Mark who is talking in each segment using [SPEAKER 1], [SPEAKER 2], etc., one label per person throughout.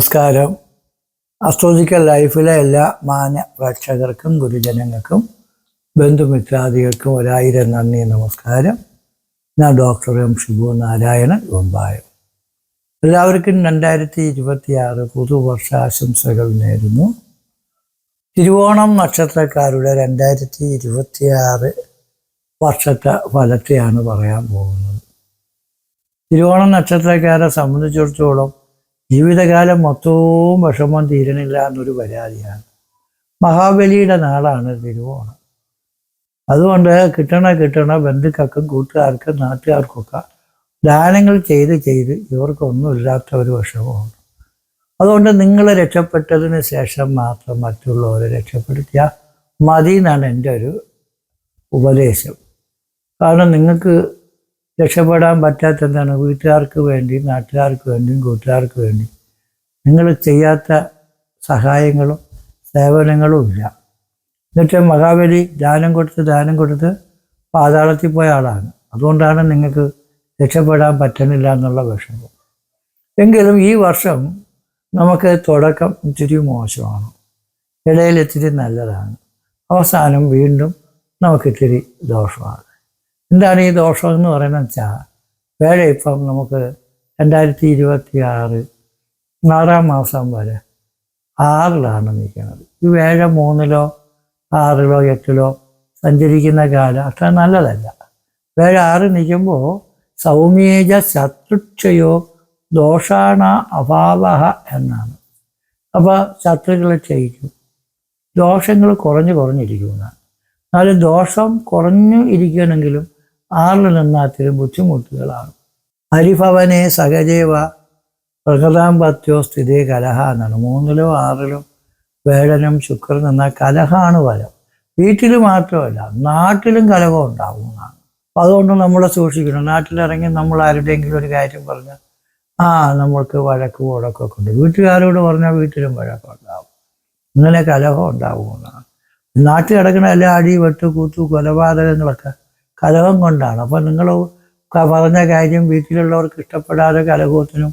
[SPEAKER 1] നമസ്കാരം. അസ്ട്രോളജിക്കൽ ലൈഫിലെ എല്ലാ മാന്യ പ്രേക്ഷകർക്കും ഗുരുജനങ്ങൾക്കും ബന്ധുമിത്രാദികൾക്കും ഒരായിരം നന്ദി നമസ്കാരം. ഞാൻ ഡോക്ടർ എം ഷിബു നാരായണൻ വെമ്പായം എല്ലാവർക്കും രണ്ടായിരത്തി ഇരുപത്തി ആറ് പുതുവർഷാശംസകൾ നേരുന്നു. തിരുവോണം നക്ഷത്രക്കാരുടെ രണ്ടായിരത്തി ഇരുപത്തി ആറ് വർഷത്തെ ഫലത്തെയാണ് പറയാൻ പോകുന്നത്. തിരുവോണം നക്ഷത്രക്കാരെ സംബന്ധിച്ചിടത്തോളം ജീവിതകാലം മൊത്തവും വിഷമം തീരണില്ല എന്നൊരു പരാതിയാണ്. മഹാബലിയുടെ നാളാണ് തിരുവോണം. അതുകൊണ്ട് കിട്ടണ കിട്ടണ ബന്ധുക്കൾക്കും കൂട്ടുകാർക്കും നാട്ടുകാർക്കൊക്കെ ദാനങ്ങൾ ചെയ്ത് ചെയ്ത് ഇവർക്കൊന്നുമില്ലാത്ത ഒരു വിഷമമാണ്. അതുകൊണ്ട് നിങ്ങൾ രക്ഷപ്പെട്ടതിന് ശേഷം മാത്രം മറ്റുള്ളവരെ രക്ഷപ്പെടുത്തിയാൽ മതി എന്നാണ് എന്റെ ഒരു ഉപദേശം. കാരണം നിങ്ങൾക്ക് രക്ഷപ്പെടാൻ പറ്റാത്ത എന്താണ് വീട്ടുകാർക്ക് വേണ്ടി നാട്ടുകാർക്ക് വേണ്ടിയും കൂട്ടുകാർക്ക് വേണ്ടി നിങ്ങൾ ചെയ്യാത്ത സഹായങ്ങളും സേവനങ്ങളും ഇല്ല. എന്നിട്ട് മഹാബലി ദാനം കൊടുത്ത് ദാനം കൊടുത്ത് പാതാളത്തിൽ പോയ ആളാണ്. അതുകൊണ്ടാണ് നിങ്ങൾക്ക് രക്ഷപ്പെടാൻ പറ്റുന്നില്ല എന്നുള്ള വിഷമം. എങ്കിലും ഈ വർഷം നമുക്ക് തുടക്കം ഇത്തിരി മോശമാണ്. ഇടയിൽ ഇത്തിരി നല്ലതാണ്. അവസാനം വീണ്ടും നമുക്കിത്തിരി ദോഷമാണ്. എന്താണ് ഈ ദോഷം എന്ന് പറയുന്നത് വെച്ചാൽ വേഴ ഇപ്പം നമുക്ക് രണ്ടായിരത്തി ഇരുപത്തി ആറ് ആറാം മാസം വരെ ആറിലാണ് നിൽക്കുന്നത്. ഈ വേഴ മൂന്നിലോ ആറിലോ എട്ടിലോ സഞ്ചരിക്കുന്ന കാലം അത്ര നല്ലതല്ല. വേഴ ആറ് നിൽക്കുമ്പോൾ സൗമ്യേജ ശത്രുക്ഷയോ ദോഷാണ അഭാവ എന്നാണ്. അപ്പോൾ ശത്രുക്കളെ ക്ഷയിക്കും. ദോഷങ്ങൾ കുറഞ്ഞു കുറഞ്ഞിരിക്കുന്നതാണ് എന്നാലും ദോഷം കുറഞ്ഞു ഇരിക്കണമെങ്കിലും ആറിൽ ബുദ്ധിമുട്ടുകളാണ് ഹരിഭവനെ സഹജേവ പ്രകൃതാമ്പത്യോ സ്ഥിതി കലഹ എന്നാണ്. മൂന്നിലോ ആറിലും വേടനം ശുക്രൻ എന്ന കലഹമാണ് ഫലം വീട്ടിൽ മാത്രമല്ല നാട്ടിലും കലഹം ഉണ്ടാകുന്നതാണ് അപ്പം അതുകൊണ്ട് നമ്മളെ സൂക്ഷിക്കണം. നാട്ടിലിറങ്ങി നമ്മൾ ആരുടെയെങ്കിലും ഒരു കാര്യം പറഞ്ഞാൽ ആ നമ്മൾക്ക് വഴക്ക് വഴക്കൊക്കെ ഉണ്ട്. വീട്ടുകാരോട് പറഞ്ഞാൽ വീട്ടിലും വഴക്കുണ്ടാവും ഇങ്ങനെ കലഹം ഉണ്ടാവുമെന്നാണ് നാട്ടിൽ കിടക്കുന്ന എല്ലാ അടി വെട്ട് കൂത്തു കൊലപാതകങ്ങളൊക്കെ കലഹം കൊണ്ടാണ്. അപ്പം നിങ്ങൾ പറഞ്ഞ കാര്യം വീട്ടിലുള്ളവർക്ക് ഇഷ്ടപ്പെടാതെ കലഹത്തിനും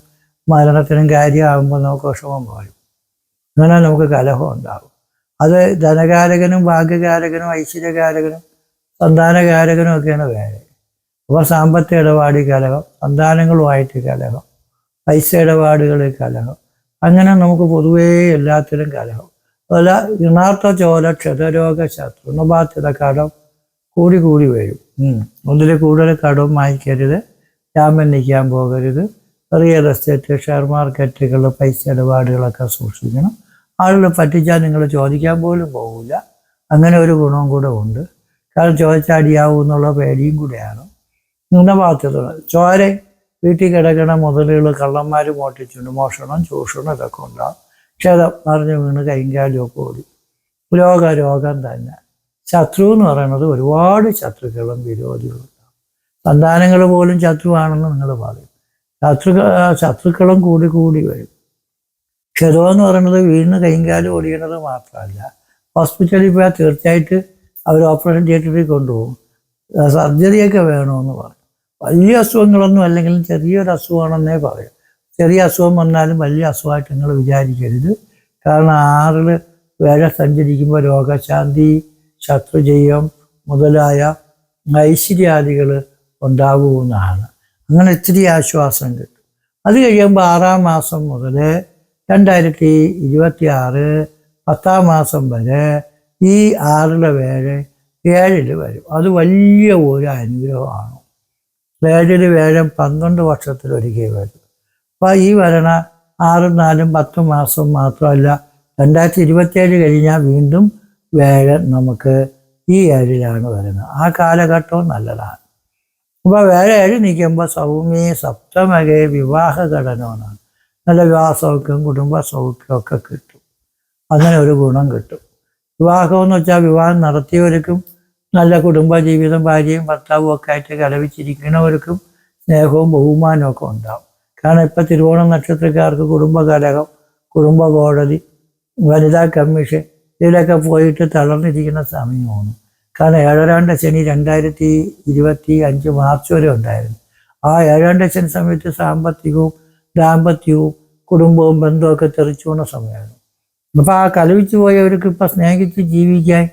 [SPEAKER 1] മരണത്തിനും കാര്യമാകുമ്പോൾ നമുക്ക് വിഷമം വരും അങ്ങനെ നമുക്ക് കലഹം ഉണ്ടാകും. അത് ധനകാരകനും ഭാഗ്യകാരകനും ഐശ്വര്യകാരകനും സന്താനകാരകനും ഒക്കെയാണ് വേറെ അപ്പോൾ സാമ്പത്തിക ഇടപാടി കലഹം സന്താനങ്ങളുമായിട്ട് കലഹം പൈസ ഇടപാടുകളിൽ കലഹം അങ്ങനെ നമുക്ക് പൊതുവേ എല്ലാത്തിലും കലഹം. അതുപോലെ ഇണാർത്ഥ ചോല ക്ഷതരോഗ ശത്രുണബാധ്യത കടം കൂടി കൂടി വരും. ഒന്നിൽ കൂടുതൽ കടം വാങ്ങിക്കരുത്. ജാമ്യം നിൽക്കാൻ പോകരുത്. റിയൽ എസ്റ്റേറ്റ് ഷെയർ മാർക്കറ്റുകൾ പൈസ ഇടപാടുകളൊക്കെ സൂക്ഷിക്കണം. ആളുകൾ പറ്റിച്ചാൽ നിങ്ങൾ ചോദിക്കാൻ പോലും പോകില്ല അങ്ങനെ ഒരു ഗുണവും കൂടെ ഉണ്ട്. കാരണം ചോദിച്ചാടിയാവും എന്നുള്ള പേടിയും കൂടെയാണ്. നിങ്ങളുടെ ഭാഗത്ത് ചോര വീട്ടിൽ കിടക്കണ മുതലുകൾ കള്ളന്മാർ മോട്ടിച്ചുണ്ട് മോഷണം ചൂഷണം ഇതൊക്കെ ഉണ്ടാകും ക്ഷതം മറിഞ്ഞ് വീണ് കൈകാലും ഒക്കെ ഓടി. രോഗ രോഗം തന്നെ. ശത്രു എന്ന് പറയുന്നത് ഒരുപാട് ശത്രുക്കളും വിരോധികളും സന്താനങ്ങൾ പോലും ശത്രുവാണെന്ന് നിങ്ങൾ പറയും. ശത്രു ശത്രുക്കളും കൂടി കൂടി വരും. ക്ഷതം എന്ന് പറയുന്നത് വീണ് കൈകാലും ഓടിയണത് മാത്രമല്ല ഹോസ്പിറ്റലിൽ പോയാൽ തീർച്ചയായിട്ട് അവർ ഓപ്പറേഷൻ തിയേറ്ററിൽ കൊണ്ടുപോകും. സർജറിയൊക്കെ വേണമെന്ന് പറയും. വലിയ അസുഖങ്ങളൊന്നും അല്ലെങ്കിലും ചെറിയൊരു അസുഖമാണെന്നേ പറയും. ചെറിയ അസുഖം വന്നാലും വലിയ അസുഖമായിട്ട് നിങ്ങൾ വിചാരിക്കരുത്. കാരണം ആറിൽ വേഴ സഞ്ചരിക്കുമ്പോൾ രോഗശാന്തി ശത്രുജയം മുതലായ ഐശ്വര്യാദികൾ ഉണ്ടാകുമെന്നാണ്. അങ്ങനെ ഇത്തിരി ആശ്വാസം കിട്ടും. അത് കഴിയുമ്പോൾ ആറാം മാസം മുതൽ രണ്ടായിരത്തി ഇരുപത്തി ആറ് പത്താം മാസം വരെ ഈ ആറിലെ വേഴ ഏഴിൽ വരും. അത് വലിയ ഒരു അനുഗ്രഹമാണ്. ഏഴിൽ വേഴം പന്ത്രണ്ട് വർഷത്തിലൊരിക്കൽ വരും. അപ്പോൾ ഈ വരണ ആറും നാലും പത്തും മാസം മാത്രമല്ല രണ്ടായിരത്തി ഇരുപത്തിയേഴ് കഴിഞ്ഞാൽ വീണ്ടും വേഴം നമുക്ക് ഈ ഏഴിലാണ് വരുന്നത്. ആ കാലഘട്ടവും നല്ലതാണ്. അപ്പോൾ വേറെ ഏഴ് നിൽക്കുമ്പോൾ സൗമ്യ സപ്തമകെ വിവാഹ ഘടനമെന്നാണ് നല്ല വിവാഹ സൗഖ്യം കുടുംബ സൗഖ്യമൊക്കെ കിട്ടും. അങ്ങനെ ഒരു ഗുണം കിട്ടും. വിവാഹം എന്ന് വെച്ചാൽ വിവാഹം നടത്തിയവർക്കും നല്ല കുടുംബ ജീവിതം ഭാര്യയും ഭർത്താവും ഒക്കെ ആയിട്ട് കലവിച്ചിരിക്കുന്നവർക്കും സ്നേഹവും ബഹുമാനവും ഒക്കെ ഉണ്ടാവും. കാരണം ഇപ്പം തിരുവോണം നക്ഷത്രക്കാർക്ക് കുടുംബ കലഹം കുടുംബ കോടതി വനിതാ കമ്മീഷൻ ഇതിലൊക്കെ പോയിട്ട് തളർന്നിരിക്കുന്ന സമയമാണ്. കാരണം ഏഴരാണ്ട ശനി രണ്ടായിരത്തി ഇരുപത്തി അഞ്ച് മാർച്ച് വരെ ഉണ്ടായിരുന്നു. ആ ഏഴാണ്ട ശനി സമയത്ത് സാമ്പത്തികവും ദാമ്പത്യവും കുടുംബവും ബന്ധമൊക്കെ തെറിച്ചു പോകുന്ന സമയമാണ്. അപ്പം ആ കലവിച്ചു പോയവർക്ക് ഇപ്പം സ്നേഹിച്ച് ജീവിക്കാൻ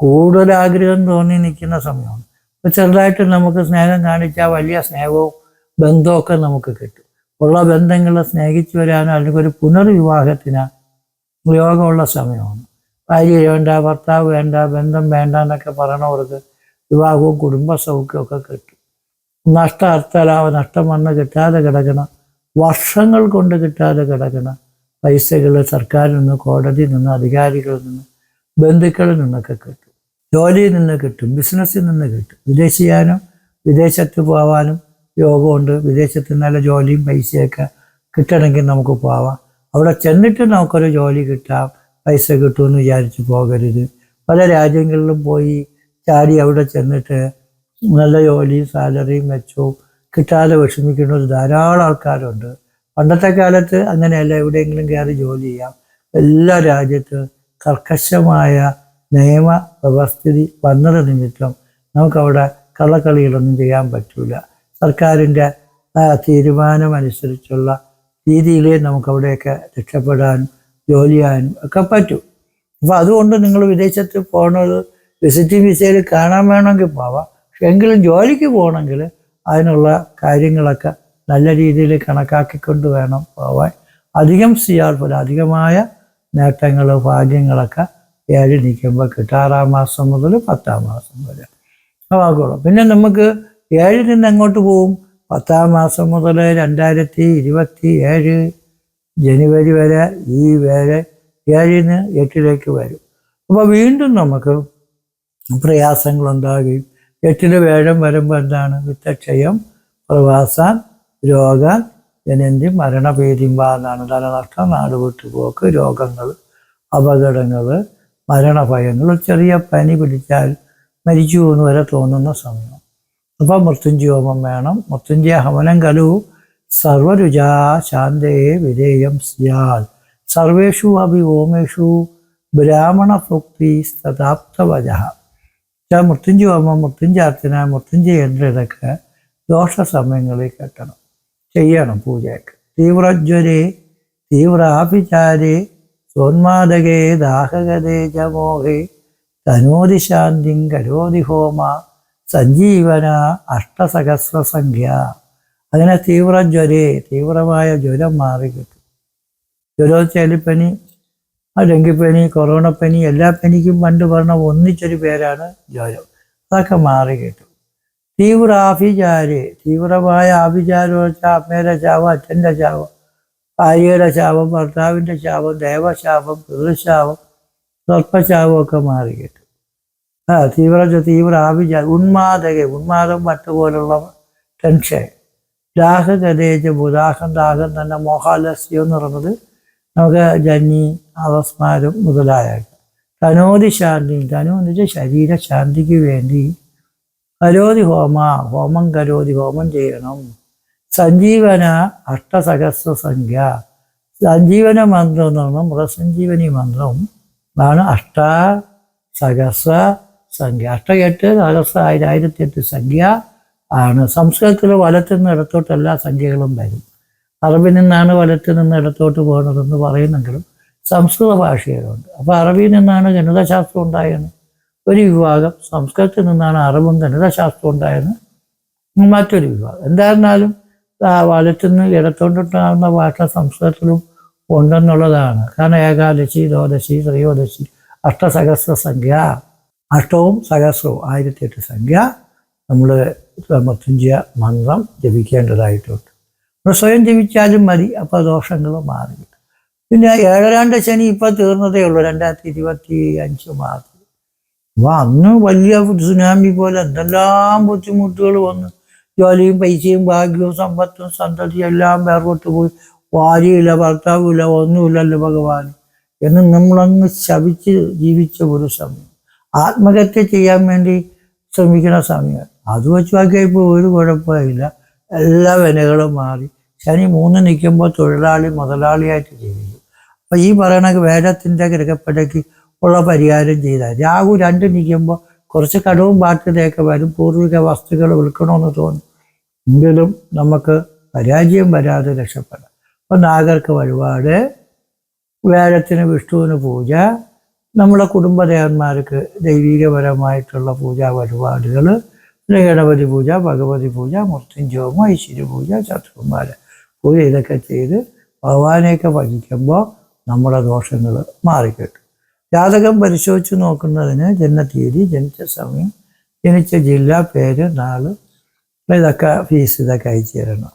[SPEAKER 1] കൂടുതൽ ആഗ്രഹം തോന്നി നിൽക്കുന്ന സമയമാണ്. അപ്പോൾ ചെറുതായിട്ട് നമുക്ക് സ്നേഹം കാണിച്ചാൽ വലിയ സ്നേഹവും ബന്ധമൊക്കെ നമുക്ക് കിട്ടും. ഉള്ള ബന്ധങ്ങളെ സ്നേഹിച്ചു വരാനോ അല്ലെങ്കിൽ ഒരു പുനർവിവാഹത്തിന് യോഗമുള്ള സമയമാണ്. ഭാര്യ വേണ്ട ഭർത്താവ് വേണ്ട ബന്ധം വേണ്ട എന്നൊക്കെ പറയണവർക്ക് വിവാഹവും കുടുംബ സൗഖ്യമൊക്കെ കിട്ടും. നഷ്ട അർത്ഥലാഭ നഷ്ടം വന്ന് കിട്ടാതെ കിടക്കണം വർഷങ്ങൾ കൊണ്ട് കിട്ടാതെ കിടക്കണ പൈസകൾ സർക്കാരിൽ നിന്ന് കോടതിയിൽ നിന്ന് അധികാരികളിൽ നിന്ന് ബന്ധുക്കളിൽ നിന്നൊക്കെ കിട്ടും. ജോലിയിൽ നിന്ന് കിട്ടും ബിസിനസ്സിൽ നിന്ന് കിട്ടും. വിദേശിയാനും വിദേശത്ത് പോവാനും യോഗമുണ്ട്. വിദേശത്ത് നല്ല ജോലിയും പൈസയൊക്കെ കിട്ടണമെങ്കിൽ നമുക്ക് പോവാം. അവിടെ ചെന്നിട്ട് നമുക്കൊരു ജോലി കിട്ടാം. പൈസ കിട്ടുമെന്ന് വിചാരിച്ച് പോകരുത്. പല രാജ്യങ്ങളിലും പോയി ചാടി അവിടെ ചെന്നിട്ട് നല്ല ജോലിയും സാലറിയും മെച്ചവും കിട്ടാതെ വിഷമിക്കുന്ന ഒരു ധാരാളം ആൾക്കാരുണ്ട്. പണ്ടത്തെ കാലത്ത് അങ്ങനെയല്ല. എവിടെയെങ്കിലും കയറി ജോലി ചെയ്യാം. എല്ലാ രാജ്യത്ത് കർക്കശമായ നിയമ വ്യവസ്ഥിതി വന്നത് നിമിത്തം നമുക്കവിടെ കള്ളക്കളികളൊന്നും ചെയ്യാൻ പറ്റില്ല സർക്കാരിന്റെ തീരുമാനമനുസരിച്ചുള്ള രീതിയിലേ നമുക്കവിടെയൊക്കെ രക്ഷപ്പെടാനും ജോലി ചെയ്യാനും ഒക്കെ പറ്റും. അപ്പോൾ അതുകൊണ്ട് നിങ്ങൾ വിദേശത്ത് പോകണത് വിസിറ്റിംഗ് വിസയിൽ കാണാൻ വേണമെങ്കിൽ പോവാം. പക്ഷെ എങ്കിലും ജോലിക്ക് പോകണമെങ്കിൽ അതിനുള്ള കാര്യങ്ങളൊക്കെ നല്ല രീതിയിൽ കണക്കാക്കിക്കൊണ്ട് വേണം പോവാൻ. അധികം സിയാർ പോലെ അധികമായ നേട്ടങ്ങൾ ഭാഗ്യങ്ങളൊക്കെ ഏഴ് നിൽക്കുമ്പോൾ കിട്ടും. ആറാം മാസം മുതൽ പത്താം മാസം വരെ. ആകുള്ളൂ പിന്നെ നമുക്ക് ഏഴിൽ നിന്ന് എങ്ങോട്ട് പോവും? പത്താം മാസം മുതൽ രണ്ടായിരത്തി ഇരുപത്തി ഏഴ് ജനുവരി വരെ ഈ വരെ ഏഴിന് എട്ടിലേക്ക് വരും. അപ്പോൾ വീണ്ടും നമുക്ക് പ്രയാസങ്ങളുണ്ടാകുകയും എട്ടിന് വേഴം വരുമ്പോൾ എന്താണ്? വിത്തക്ഷയം പ്രവാസാൻ രോഗാൻ ജനന്തി മരണഭേദിമ്പ എന്നാണ്. ധനനഷ്ടം നാട് വിട്ടുപോക്ക് രോഗങ്ങൾ അപകടങ്ങൾ മരണഭയങ്ങൾ. ചെറിയ പനി പിടിച്ചാൽ മരിച്ചു എന്ന് വരെ തോന്നുന്ന സമയം. അപ്പം മൃത്യുഞ്ജയോമം വേണം. മൃത്യുഞ്ജയ ഹവനം കലു. സർവരുചാ ശാന്തേ വിധേയം സ്യാൽ. സർവേഷു അഭി ഓമേഷു ബ്രാഹ്മണ ഭുക്തി തഥാപ്തവജ മൃത്യുഞ്ജയ ഹോമം മൃത്യുഞ്ജാർച്ചന മൃത്യുഞ്ജയ ഇതൊക്കെ ദോഷ സമയങ്ങളിൽ കെട്ടണം. ചെയ്യണം പൂജയൊക്കെ. തീവ്രജ്വരെ തീവ്രാഭിചാരെ സോന്മാദകേ ദാഹകതേ ജമോഹേ മോഹേ തനോതി ശാന്തിം കരോതി ഹോമ സഞ്ജീവന അഷ്ടസഹസ്ര സംഖ്യ തീവ്ര ജ്വരേ തീവ്രമായ ജ്വരം മാറി കിട്ടും. ജ്വരം ചെലിപ്പനി ഡെങ്കിപ്പനി കൊറോണ പനി എല്ലാ പനിക്കും പണ്ട് പറഞ്ഞ ഒന്നിച്ചൊരു പേരാണ് ജ്വരം. അതൊക്കെ മാറി കിട്ടും. തീവ്ര ആഭിചാര് തീവ്രമായ ആഭിചാരം വെച്ചാൽ അമ്മയുടെ ശാപം അച്ഛന്റെ ശാപം ഭാര്യയുടെ ശാപം ഭർത്താവിന്റെ ശാപം ദേവശാപം പിതൃശാപം സർപ്പശാപം ഒക്കെ മാറി കിട്ടും. ആ തീവ്ര തീവ്ര ആഭിചാരം ഉന്മാദക ഉന്മാദം പട്ടുപോലുള്ള ടെൻഷൻ. ദാഹഗതേജ് ബുദാഹം ദാഹം തന്നെ മോഹാലസ്യം എന്ന് പറയുന്നത് നമുക്ക് ജന്നി അവസ്മാരം മുതലായ തനോതി ശാന്തി തനു എന്ന് വെച്ചാൽ ശരീരശാന്തിക്ക് വേണ്ടി കരോതി ഹോമ ഹോമം കരോതി ഹോമം ചെയ്യണം. സഞ്ജീവന അഷ്ടസഹസ്ര സംഖ്യ. സഞ്ജീവന മന്ത്രം എന്ന് പറഞ്ഞാൽ മൃതസഞ്ജീവനി മന്ത്രം ആണ് അഷ്ട സഹസ്ര സംഖ്യ. അഷ്ട എട്ട് സഹസ്ര ആയിരത്തി എട്ട് സംഖ്യ. ആണ്. സംസ്കൃതത്തിൽ വലത്തു നിന്ന് ഇടത്തോട്ട് എല്ലാ സംഖ്യകളും വരും. അറബിൽ നിന്നാണ് വലത്തു നിന്ന് ഇടത്തോട്ട് പോകുന്നതെന്ന് പറയുന്നെങ്കിലും സംസ്കൃത ഭാഷയിലുണ്ട്. അപ്പോൾ അറബിയിൽ നിന്നാണ് ഗണിതശാസ്ത്രം ഉണ്ടായെന്ന് ഒരു വിഭാഗം സംസ്കൃതത്തിൽ നിന്നാണ് അറബും ഗണിതശാസ്ത്രം ഉണ്ടായെന്ന് മറ്റൊരു വിഭാഗം. എന്തായിരുന്നാലും വലത്തു നിന്ന് ഇടത്തോട്ടിട്ടാവുന്ന ഭാഷ സംസ്കൃതത്തിലും ഉണ്ടെന്നുള്ളതാണ്. കാരണം ഏകാദശി ദ്വാദശി ത്രയോദശി അഷ്ടസഹസ്ര സംഖ്യ അഷ്ടവും സഹസ്രവും ആയിരത്തി എട്ട് സംഖ്യ. നമ്മൾ മൃത്യുഞ്ജയ മന്ത്രം ജപിക്കേണ്ടതായിട്ടുണ്ട്. നമ്മൾ സ്വയം ജപിച്ചാലും മതി അപ്പോൾ ദോഷങ്ങൾ മാറി പിന്നെ ഏഴരാണ്ട് ശനി ഇപ്പം തീർന്നതേ ഉള്ളൂ രണ്ടായിരത്തി ഇരുപത്തി അഞ്ച് മാർച്ച്. അപ്പോൾ അന്ന് വലിയ സുനാമി പോലെ എന്തെല്ലാം ബുദ്ധിമുട്ടുകൾ വന്നു. ജോലിയും പൈസയും ഭാഗ്യവും സമ്പത്തും സന്തതിയും എല്ലാം വേർപെട്ട് പോയി. ഭാര്യയില്ല ഭർത്താവില്ല ഒന്നുമില്ലല്ലോ ഭഗവാൻ എന്ന് നമ്മളങ്ങ് ശവിച്ച് ജീവിച്ച ഒരു സമയം. ആത്മഹത്യ ചെയ്യാൻ വേണ്ടി ശ്രമിക്കുന്ന സമയം. അത് വെച്ച് നോക്കിയപ്പോൾ ഒരു കുഴപ്പമില്ല. എല്ലാ വിനകളും മാറി. ശനി മൂന്ന് നിൽക്കുമ്പോൾ തൊഴിലാളി മുതലാളിയായിട്ട് ജീവിക്കും. അപ്പം ഈ പറയണ വേദത്തിന്റെ ഗ്രഹപ്പടയ്ക്ക് ഉള്ള പരിഹാരം ചെയ്താൽ രാഹു രണ്ട് നിൽക്കുമ്പോൾ കുറച്ച് കടവും ബാധ്യതയൊക്കെ വരും. പൂർവിക വസ്തുക്കൾ വിൽക്കണമെന്ന് തോന്നും. എങ്കിലും നമുക്ക് പരാജയം വരാതെ രക്ഷപ്പെടാം. അപ്പം നാഗർക്ക് വഴിപാട് വേഴത്തിന് വിഷ്ണുവിന് പൂജ നമ്മുടെ കുടുംബദേവന്മാർക്ക് ദൈവികപരമായിട്ടുള്ള പൂജാ വഴിപാടുകൾ പിന്നെ ഗണപതി പൂജ ഭഗവതി പൂജ മൃത്യുഞ്ജോമം ഐശ്വര്യ പൂജ ചതുർമാല പൂജ ഇതൊക്കെ ചെയ്ത് ഭഗവാനെയൊക്കെ ഭജിക്കുമ്പോൾ നമ്മുടെ ദോഷങ്ങൾ മാറിക്കിട്ടും ജാതകം പരിശോധിച്ച് നോക്കുന്നതിന് ജനനത്തീയതി ജനിച്ച സമയം ജനിച്ച ജില്ല പേര് നാൾ ഇതൊക്കെ ഫീസ് ഇതൊക്കെ അയച്ചു തരണം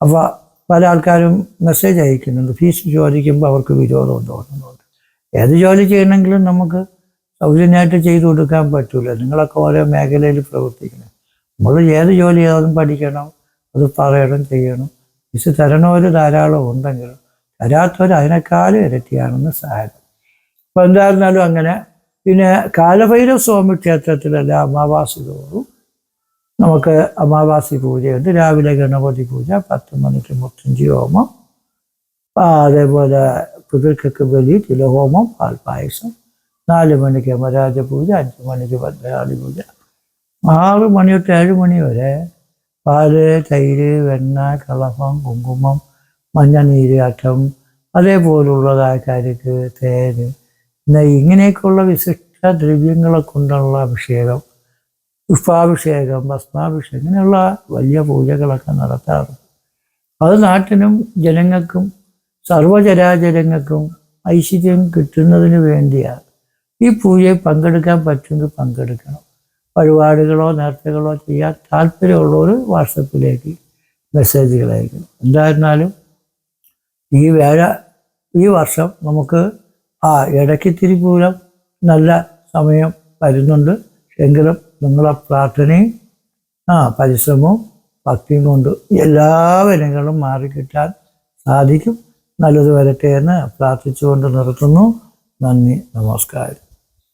[SPEAKER 1] അപ്പോൾ പല ആൾക്കാരും മെസ്സേജ് അയക്കുന്നുണ്ട് ഫീസ് ചോദിക്കുമ്പോൾ അവർക്ക് വിരോധം തോന്നുന്നുണ്ട് ഏത് ജോലി ചെയ്യണമെങ്കിലും നമുക്ക് സൗജന്യമായിട്ട് ചെയ്തു കൊടുക്കാൻ പറ്റൂല. നിങ്ങളൊക്കെ ഓരോ മേഖലയിൽ പ്രവർത്തിക്കണം. നമ്മൾ ഏത് ജോലി ചെയ്താലും പഠിക്കണം. അത് പറയണം ചെയ്യണം. ഫീസ് തരണവർ ധാരാളം ഉണ്ടെങ്കിലും തരാത്തവർ അതിനേക്കാളും ഇരട്ടിയാണെന്ന് സഹായം അപ്പം എന്തായിരുന്നാലും അങ്ങനെ. പിന്നെ കാലഭൈരവ സ്വാമി ക്ഷേത്രത്തിലല്ല അമാവാസി തോറും നമുക്ക് അമാവാസി പൂജയുണ്ട്. രാവിലെ ഗണപതി പൂജ പത്ത് മണിക്ക് മുത്തഞ്ചി ഹോമം അതേപോലെ പുതുക്കൊക്കെ ബലി തിലഹോമം പാൽപ്പായസം നാല് മണിക്ക് യമരാജ പൂജ അഞ്ച് മണിക്ക് ഭദ്രകാളി പൂജ. ആറ് മണി തൊട്ട് ഏഴ് മണി വരെ പാൽ തൈര് വെണ്ണ കളഭം കുങ്കുമം മഞ്ഞ അറ്റം അതേപോലുള്ളതായ കരിക്ക് തേന് ഇങ്ങനെയൊക്കെയുള്ള വിശിഷ്ട ദ്രവ്യങ്ങളെ കൊണ്ടുള്ള അഭിഷേകം പുഷ്പാഭിഷേകം ഭസ്മാഭിഷേകം ഇങ്ങനെയുള്ള വലിയ പൂജകളൊക്കെ നടത്താറുണ്ട്. അത് നാട്ടിനും ജനങ്ങൾക്കും സർവചരാചരങ്ങൾക്കും ഐശ്വര്യം കിട്ടുന്നതിന് വേണ്ടിയാണ്. ഈ പൂജയിൽ പങ്കെടുക്കാൻ പറ്റുമെങ്കിൽ പങ്കെടുക്കണം. വഴിപാടുകളോ നേർച്ചകളോ ചെയ്യാൻ താല്പര്യമുള്ളവർ വാട്സപ്പിലേക്ക് മെസ്സേജുകൾ അയക്കണം. എന്തായിരുന്നാലും ഈ വേഴ ഈ വർഷം നമുക്ക് ആ ഇടയ്ക്ക് തിരിപൂരം നല്ല സമയം വരുന്നുണ്ട്. എങ്കിലും നിങ്ങളെ പ്രാർത്ഥനയും ആ പരിശ്രമവും ഭക്തിയും കൊണ്ട് എല്ലാ വിനകളും മാറിക്കിട്ടാൻ സാധിക്കും. നല്ലത് വരട്ടെ എന്ന് പ്രാർത്ഥിച്ചുകൊണ്ട് നിർത്തുന്നു. നന്ദി നമസ്കാരം.